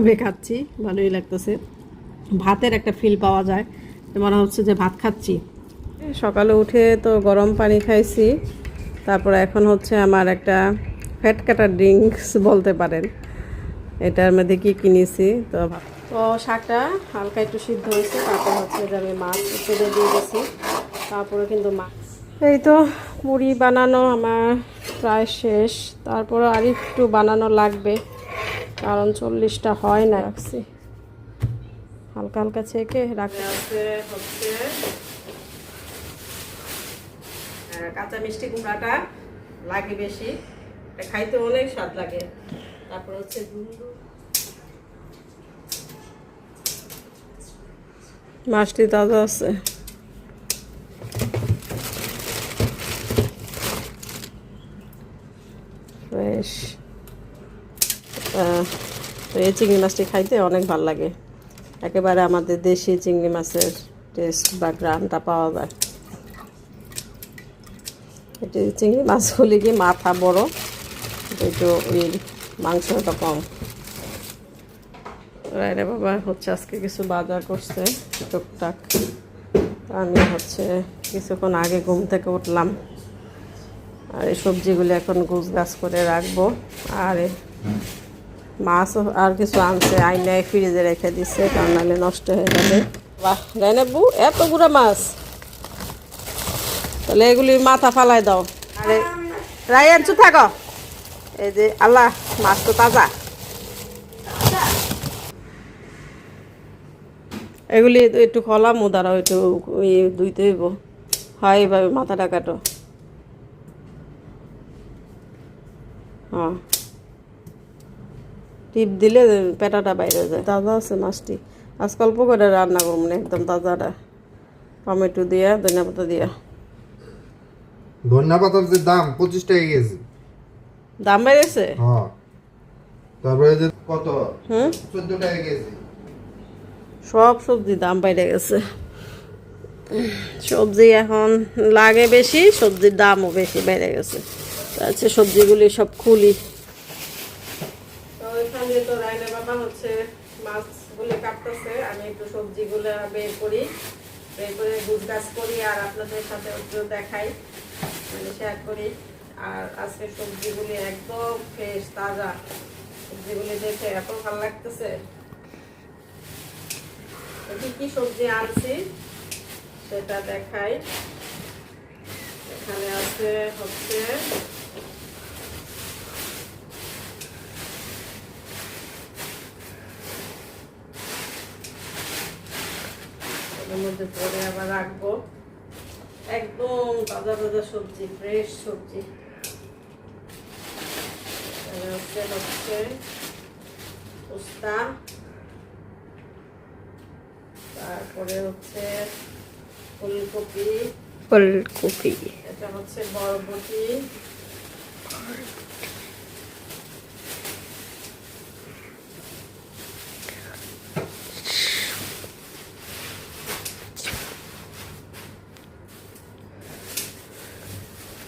ভাবে খাচ্ছি? ভালোই লাগতেছে। ভাতের একটা ফিল পাওয়া যায়। মনে হচ্ছে যে ভাত খাচ্ছি। সকালে উঠে তো গরম পানি খাইছি। তারপর এখন হচ্ছে আমার একটা ফ্যাট কাটার ড্রিঙ্কস বলতে পারেন। এটার মধ্যে কি কিনেছি তো তো শাকটা হালকা একটু সিদ্ধ হয়েছে তারপর হচ্ছে যে আমি মাছ তেলে দিয়ে দিয়েছি। তারপরে কিন্তু মাছ। এই তো মুড়ি বানানো আমার প্রায় শেষ। তারপরে আর একটু বানানো লাগবে। কারণ চল্লিশটা হয় না। রাখছি। হালকা হালকা ছেঁকে রাখতে হচ্ছে কাঁচা মিষ্টি কুমড়াটা লাগে বেশি। খাইতে অনেক স্বাদ লাগে। তারপর হচ্ছে মাছটি তাজা আছে। ফ্রেশ তো এই চিংড়ি মাছটি খাইতে অনেক ভালো লাগে। একেবারে আমাদের দেশি চিংড়ি মাছের টেস্ট বা গ্রামটা পাওয়া যায়। এটি চিংড়ি মাছগুলি কি মাথা বড় একটু ওই মাংসটা কম। রায়রা বাবা, হচ্ছে আজকে কিছু বাজার করছে টুকটাক। আমি হচ্ছে কিছুক্ষণ আগে ঘুম থেকে উঠলাম। আর এই সবজিগুলি এখন গুছ গাছ করে রাখব। আর মাছ আর কিছু আনছে আইনায় ফ্রিজে রেখে দিচ্ছে কারণ নাহলে নষ্ট হয়ে যাবে। বাহ রায়নাবু এত গুঁড়া মাছ। তাহলে এগুলি মাথা ফালাই দাও। আরে, রায়ান চু থাকো। এই যে আল্লাহ, মাছ তো তাজা। এগুলি একটু খলাম দাঁড়াও একটু ধুইতে হইব। হয় এইভাবে মাথাটা কাটো। হ্যাঁ। টিপ দিলে পেটাটা বাইরে যায়। তাজা আছে মাছটি। আজ অল্প করে রান্না করব না একদম তাজাটা। টমেটো দিয়া ধনিয়া পাতা দিয়া। ধনিয়া পাতার যে দাম পঁচিশ টাকা কেজি। দাম বেড়েছে? হ্যাঁ। তারপরে যে কত? হুম? চোদ্দ টাকা কেজি। সব সবজি দাম বেড়ে গেছে। সবজি এখন লাগে বেশি সবজির দামও বেশি বেড়ে গেছে। আচ্ছা সবজিগুলি সব খুলি ওইখানে তো রায়না বাবা হচ্ছে মাছগুলো কাটতেছে, আমি একটু সবজিগুলো বের করি, বের করে গুছ গাছ করি আর আপনাদের সাথে একটু দেখাই মানে শেয়ার করি। আর আজকে সবজিগুলি একদম ফ্রেশ তাজা, সবজিগুলি দেখে এত ভালো লাগতেছে। কি কি সবজি আনছি, সেটা দেখাই। এখানে আছে হচ্ছে এর মধ্যে পরে আবার রাখব। একদম তাজা তাজা সবজি ফ্রেশ সবজি। হচ্ছে হচ্ছে উস্তা তারপরে হচ্ছে ফুলকপি। ফুলকপি। এটা হচ্ছে বরবটি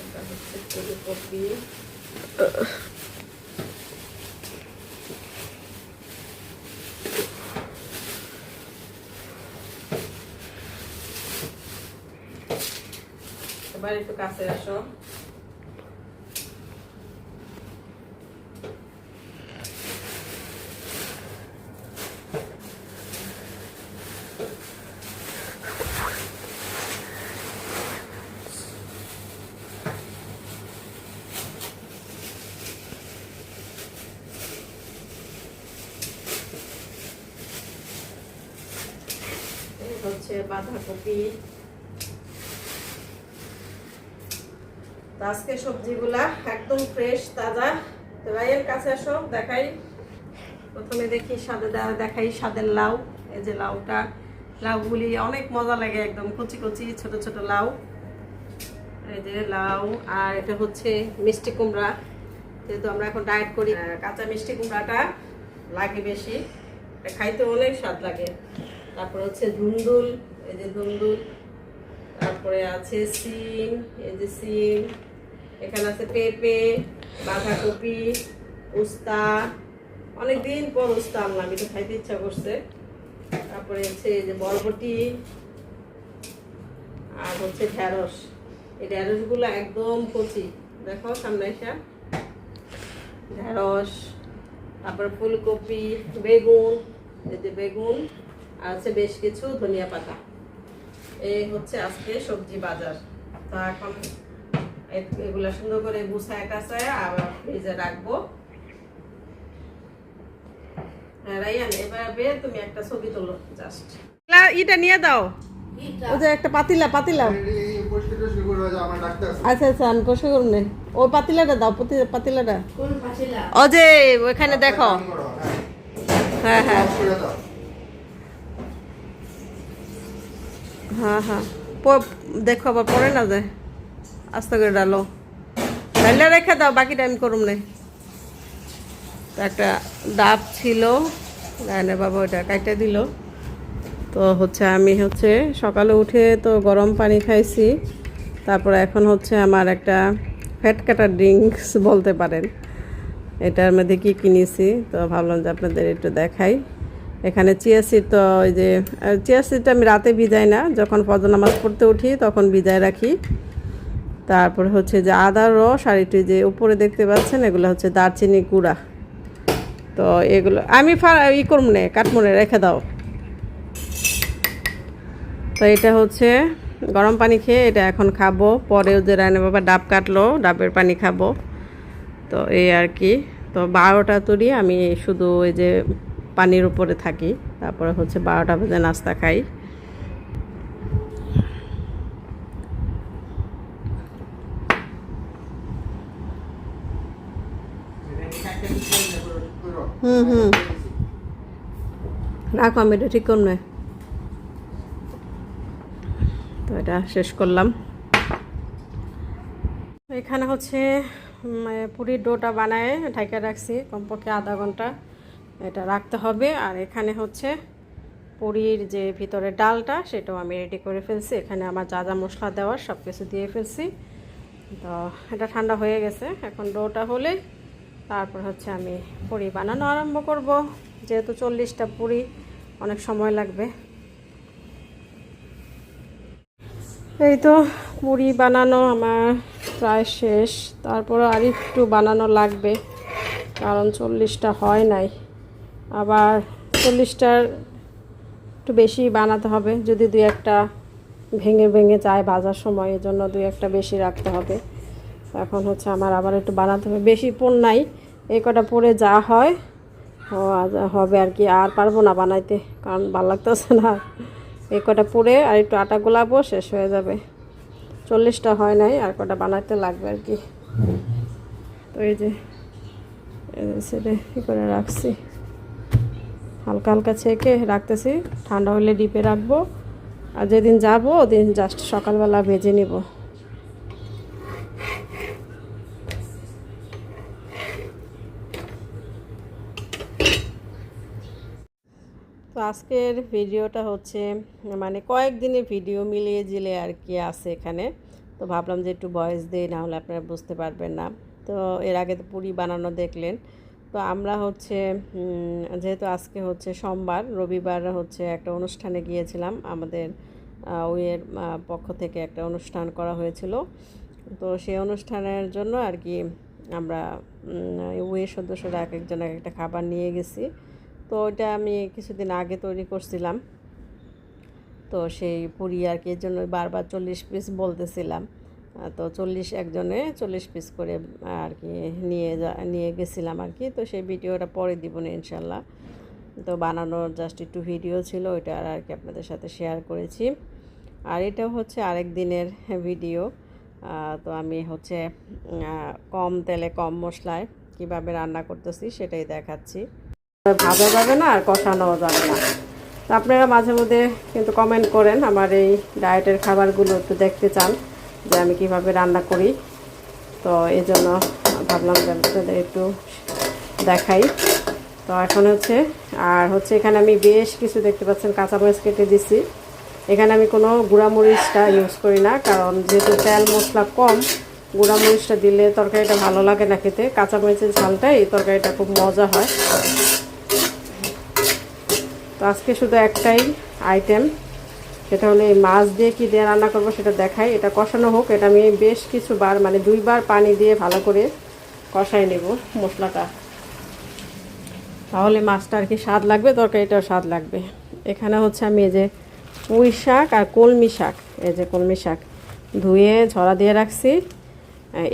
এটা হচ্ছে ফুলকপি এবার একটু কাছে আসো এই হচ্ছে বাঁধাকপি আজকে সবজিগুলা একদম ফ্রেশ তাজা। তো রাইয়ের কাছে আসো, দেখাই। প্রথমে দেখি স্বাদে দেখাই স্বাদের লাউ। এই যে লাউটা, লাউগুলি অনেক মজা লাগে একদম কচি কচি, ছোট ছোট লাউ। এই যে লাউ, আর এটা হচ্ছে মিষ্টি কুমড়া। যেহেতু আমরা এখন ডায়েট করি কাঁচা মিষ্টি কুমড়াটা লাগে বেশি। খাইতে অনেক স্বাদ লাগে। তারপর হচ্ছে ধুন্দুল এই যে ধুন্দুল তারপরে আছে সিম, এই যে সিম, এখানে আছে পেঁপে, বাঁধাকপি, উস্তা, অনেকদিন পর উস্তা আনলাম, এটা খাইতে ইচ্ছা করছে। তারপরে হচ্ছে এই যে বরবটি, আর হচ্ছে ঢেঁড়স এই ঢেঁড়সগুলো একদম কচি। দেখো সামনে এসে। ঢেঁড়স তারপর ফুলকপি, বেগুন, এই যে বেগুন, আর হচ্ছে বেশ কিছু ধনিয়া পাতা। এই হচ্ছে আজকে সবজি বাজার। তা এখন এগুলা সুন্দর করে গুছায় টাছায় আবার ফ্রিজে রাখব। হ্যাঁ, রাইয়ান এভাবে তুমি একটা ছবি তোলো জাস্ট ইটা নিয়ে দাও। ওই যে একটা পাতিলা পাতিলা। আচ্ছা আচ্ছা আমি পয়সা করুন ওই পাতিলাটা দাও পাতিলাটা। ও যে ওইখানে দেখো। হ্যাঁ। হ্যাঁ হ্যাঁ। হ্যাঁ। দেখো আবার পরে না যায় আস্তে করে ডালো। ডাইলে রেখে দাও বাকিটা আমি করুম নে। একটা ডাব ছিল। রায়না বাবা ওটা কাইটা দিল। তো হচ্ছে আমি হচ্ছে সকালে উঠে তো গরম পানি খাইছি। তারপর এখন হচ্ছে আমার একটা ফ্যাট কাটার ড্রিঙ্কস বলতে পারেন। এটার মধ্যে কি কিনেছি? তো ভাবলাম যে আপনাদের একটু দেখাই। এখানে চিয়া সিড তো ওই যে চিয়া সিডটা আমি রাতে ভিজাই না, যখন ফজর নামাজ পড়তে উঠি তখন ভিজায় রাখি। তারপর হচ্ছে যে আদার রস আর একটু যে উপরে দেখতে পাচ্ছেন, এগুলো হচ্ছে দারচিনি গুঁড়া। তো এগুলো আমি ই করব নে রেখে দাও। তো এটা হচ্ছে গরম পানি খেয়ে এটা এখন খাব, পরেও যে রায়না বাবা ডাব কাটলো, ডাবের পানি খাব। তো এই আর কি। তো বারোটা তরি আমি শুধু ওই যে পানির উপরে থাকি। তারপরে হচ্ছে বারোটা বাজে নাস্তা খাই। হুম হুম। রাখো, আমি এটা ঠিক করুন। তো এটা শেষ করলাম। এখানে হচ্ছে পুরীর ডোটা বানায় ঢাকা রাখছি কমপক্ষে আধা ঘণ্টা। এটা রাখতে হবে। আর এখানে হচ্ছে পুরীর যে ভিতরে ডালটা, সেটাও আমি রেডি করে ফেলছি। এখানে আমার যা যা মশলা দেওয়ার সব কিছু দিয়ে ফেলছি। তো এটা ঠান্ডা হয়ে গেছে। এখন ডোটা হলে তারপর হচ্ছে আমি পুরি বানানো আরম্ভ করব। যেহেতু চল্লিশটা পুরি, অনেক সময় লাগবে। এই তো মুড়ি বানানো আমার প্রায় শেষ। তারপর আর একটু বানানো লাগবে, কারণ চল্লিশটা হয় নাই। আবার চল্লিশটার একটু বেশি বানাতে হবে, যদি দুই একটা ভেঙে ভেঙে যায় বাজার সময় এর জন্য দুই একটা বেশি রাখতে হবে। এখন হচ্ছে আমার আবার একটু বানাতে হবে। বেশি পণ নাই, এই কটা পরে যা হয় হবে আর কি। আর পারব না বানাইতে, কারণ ভালো লাগতেছে না। এই কটা পরে আর একটু আটা গোলাবো, শেষ হয়ে যাবে। চল্লিশটা হয় নাই, আর কটা বানাইতে লাগবে আর কি। তো এই যে এই যে সেটা ই করে রাখছি? হালকা হালকা ছেঁকে রাখতেছি। ঠান্ডা হলে ডিপে রাখব। আর যেদিন যাব, ওদিন জাস্ট সকালবেলা ভেজে নিব। তো আজকের ভিডিওটা হচ্ছে মানে কয়েকদিনের ভিডিও মিলিয়ে জিলে আর কি আছে এখানে। তো ভাবলাম যে একটু বয়স দিই, না হলে আপনারা বুঝতে পারবেন না। তো এর আগে তো পুরি বানানো দেখলেন। তো আমরা হচ্ছে যেহেতু আজকে হচ্ছে সোমবার, রবিবার হচ্ছে একটা অনুষ্ঠানে গিয়েছিলাম। আমাদের ওয়ের পক্ষ থেকে একটা অনুষ্ঠান করা হয়েছিল। তো সেই অনুষ্ঠানের জন্য আর কি আমরা ওয়ের সদস্যরা এক একজন এক একটা খাবার নিয়ে গেছি। তো ওইটা আমি কিছুদিন আগে তৈরি করছিলাম। তো সেই পুরি আর কি, এর জন্য বারবার চল্লিশ পিস বলতেছিলাম। তো চল্লিশ একজনে চল্লিশ পিস করে আর কি নিয়ে যা, নিয়ে গেছিলাম আর কি। তো সেই ভিডিওটা পরে দিব না, ইনশাল্লাহ। তো বানানোর জাস্ট একটু ভিডিও ছিল, ওইটা আর কি আপনাদের সাথে শেয়ার করেছি। আর এটা হচ্ছে আরেক দিনের ভিডিও তো আমি হচ্ছে কম তেলে কম মশলায় কীভাবে রান্না করতেছি সেটাই দেখাচ্ছি। ভাজা যাবে না আর কষানো যাবে না। তো আপনারা মাঝে মধ্যে কিন্তু কমেন্ট করেন, আমার এই ডায়েটের খাবারগুলো একটু দেখতে চান। যে আমি কীভাবে রান্না করি। তো এই জন্য ভাবলাম যে আপনাদের একটু দেখাই। তো এখন হচ্ছে, আর হচ্ছে এখানে আমি বেশ কিছু দেখতে পাচ্ছেন কাঁচামরিচ কেটে দিছি। এখানে আমি কোনো গুঁড়ামরিচটা ইউজ করি না, কারণ যেহেতু তেল মশলা কম, গুঁড়া মরিচটা দিলে তরকারিটা ভালো লাগে না খেতে। কাঁচা মরিচের ঝালটা এই তরকারিটা খুব মজা হয়। তো আজকে শুধু একটাই আইটেম সেটা হলো এই মাছ দিয়ে কী দিয়ে রান্না করব সেটা দেখাই। এটা কষানো হোক, এটা আমি বেশ কিছুবার মানে দুইবার পানি দিয়ে ভালো করে কষাই নেব মশলাটা। তাহলে মাছটা আর কি স্বাদ লাগবে, তরকারিটাও স্বাদ লাগবে। এখানে হচ্ছে আমি এই যে পুঁই শাক আর কলমি শাক, এই যে কলমি শাক ধুয়ে ঝরা দিয়ে রাখছি।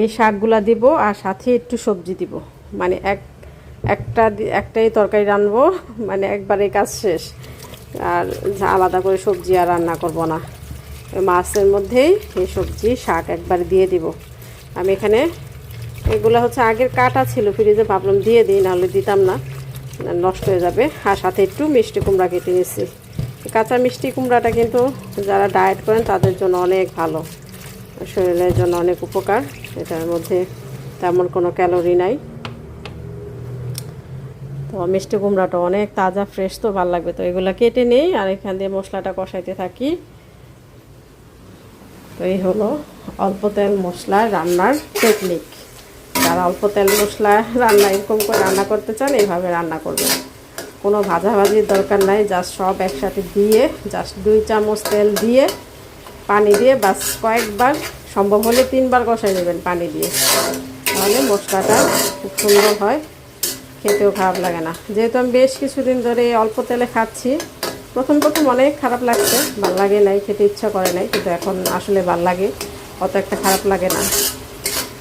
এই শাকগুলা দিব আর সাথে একটু সবজি দিব। মানে এক, একটা একটাই তরকারি রানবো মানে একবারে কাজ শেষ। আর আলাদা করে সবজি আর রান্না করব না। মাছের মধ্যেই এই সবজি, শাক একবার দিয়ে দিব। আমি এখানে এগুলো হচ্ছে আগের কাটা ছিল, ফ্রিজে ভাবলাম দিয়ে দিই, নাহলে দিতাম না। নষ্ট হয়ে যাবে। আর সাথে একটু মিষ্টি কুমড়া কেটে নিচ্ছি কাঁচা মিষ্টি কুমড়াটা কিন্তু যারা ডায়েট করেন, তাদের জন্য অনেক ভালো। শরীরের জন্য অনেক উপকার। এটার মধ্যে তেমন কোনো ক্যালোরি নাই। মিষ্টি কুমড়াটা অনেক তাজা ফ্রেশ তো, ভালো লাগবে। তো এগুলো কেটে নেই আর এখান দিয়ে মশলাটা কষাইতে থাকি। তো এই হলো অল্প তেল মশলা রান্নার টেকনিক যারা অল্প তেল মশলা রান্না, এরকম করে রান্না করতে চান এইভাবে রান্না করবেন। কোনো ভাজাভাজির দরকার নাই জাস্ট সব একসাথে দিয়ে জাস্ট দুই চামচ তেল দিয়ে, পানি দিয়ে বাস কয়েকবার, সম্ভব হলে তিনবার কষাই নেবেন পানি দিয়ে। তাহলে মশলাটা খুব সুন্দর হয়। খেতেও খারাপ লাগে না। যেহেতু আমি বেশ কিছুদিন ধরে অল্প তেলে খাচ্ছি, প্রথম প্রথম অনেক খারাপ লাগছে। ভালো লাগে নাই, খেতে ইচ্ছা করে নাই, কিন্তু এখন আসলে ভালো লাগে, অত একটা খারাপ লাগে না।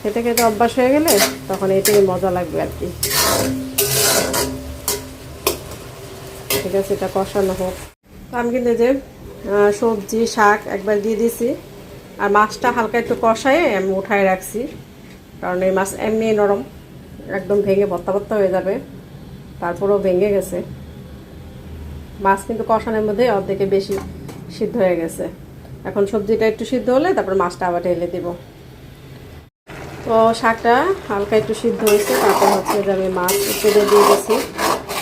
খেতে খেতে অভ্যাস হয়ে গেলে তখন এটাই মজা লাগবে আর কি। ঠিক আছে, এটা কষানো হোক। আমি কিন্তু যে সবজি, শাক একবার দিয়ে দিছি। আর মাছটা হালকা একটু কষায়ে আমি উঠায় রাখছি, কারণ এই মাছ এমনি নরম। একদম ভেঙে বত্তা বত্তা হয়ে যাবে। তারপরেও ভেঙে গেছে। মাছ কিন্তু কষানোর মধ্যে অর্ধেকে বেশি সিদ্ধ হয়ে গেছে। এখন সবজিটা একটু সিদ্ধ হলে তারপর মাছটা আবার ঢেলে দেবো। তো শাকটা হালকা একটু সিদ্ধ হয়েছে, তারপর হচ্ছে যে আমি মাছ তেলে দিয়ে গেছি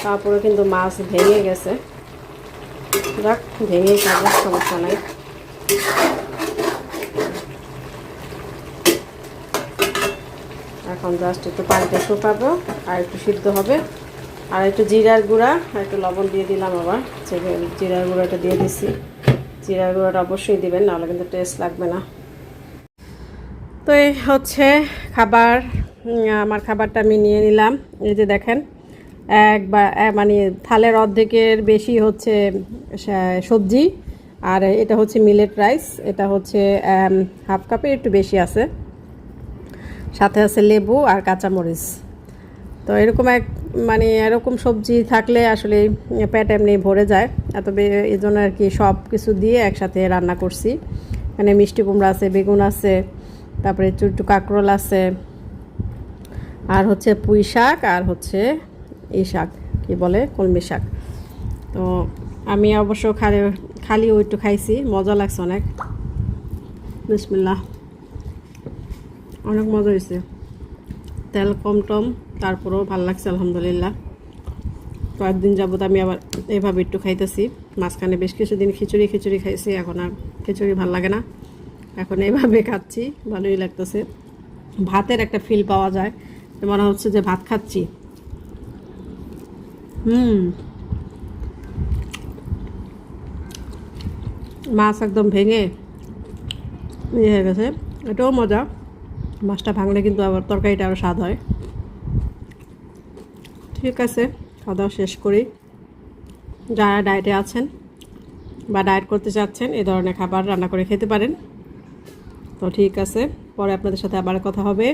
তারপরে কিন্তু মাছ ভেঙে গেছে। যাক, ভেঙেই খাব সমস্যা নাই। এখন জাস্ট একটু পানিটা শুকাবো, আর একটু সিদ্ধ হবে। আর একটু জিরার গুঁড়া, আর একটু লবণ দিয়ে দিলাম আবার। জিরার গুঁড়াটা দিয়ে দিছি। জিরার গুঁড়াটা অবশ্যই দিবেন, নাহলে কিন্তু টেস্ট লাগবে না। তো এই হচ্ছে খাবার আমার খাবারটা আমি নিয়ে নিলাম। এই যে দেখেন, এক বা মানে থালের অর্ধেকের বেশি হচ্ছে সবজি। আর এটা হচ্ছে মিলেট রাইস, এটা হচ্ছে হাফ কাপের একটু বেশি আছে। সাথে আছে লেবু আর কাঁচামরিচ। তো এরকম এক মানে এরকম সবজি থাকলে আসলে পেট এমনি ভরে যায়। এত এই জন্য আর কি সব কিছু দিয়ে একসাথে রান্না করছি। মানে মিষ্টি কুমড়া আছে, বেগুন আছে, তারপরে একটু কাঁকরোল আছে, আর হচ্ছে পুঁই শাক আর হচ্ছে এই শাক, কী বলে, কলমি শাক। তো আমি অবশ্য খালি খালি ওই একটু খাইছি, মজা লাগছে অনেক। বিসমিল্লাহ। অনেক মজা হয়েছে। তেল কম টম, তারপরেও ভালো লাগছে, আলহামদুলিল্লাহ। কয়েকদিন যাবত আমি আবার এইভাবে একটু খাইতেছি। মাঝখানে বেশ কিছুদিন খিচুড়ি খিচুড়ি খাইছি, এখন আর খিচুড়ি ভালো লাগে না। এখন এইভাবে খাচ্ছি, ভালোই লাগতেছে। ভাতের একটা ফিল পাওয়া যায় মনে হচ্ছে যে ভাত খাচ্ছি। হুম। মাছ একদম ভেঙে ইয়ে হয়ে গেছে। এটাও মজা। মাছটা ভাঙলে কিন্তু আবার তরকারিটা আরও স্বাদ হয়। ঠিক আছে, খাওয়া দাওয়া শেষ করি। যারা ডায়েটে আছেন বা ডায়েট করতে চাচ্ছেন, এ ধরনের খাবার রান্না করে খেতে পারেন। তো ঠিক আছে, পরে আপনাদের সাথে আবার কথা হবে।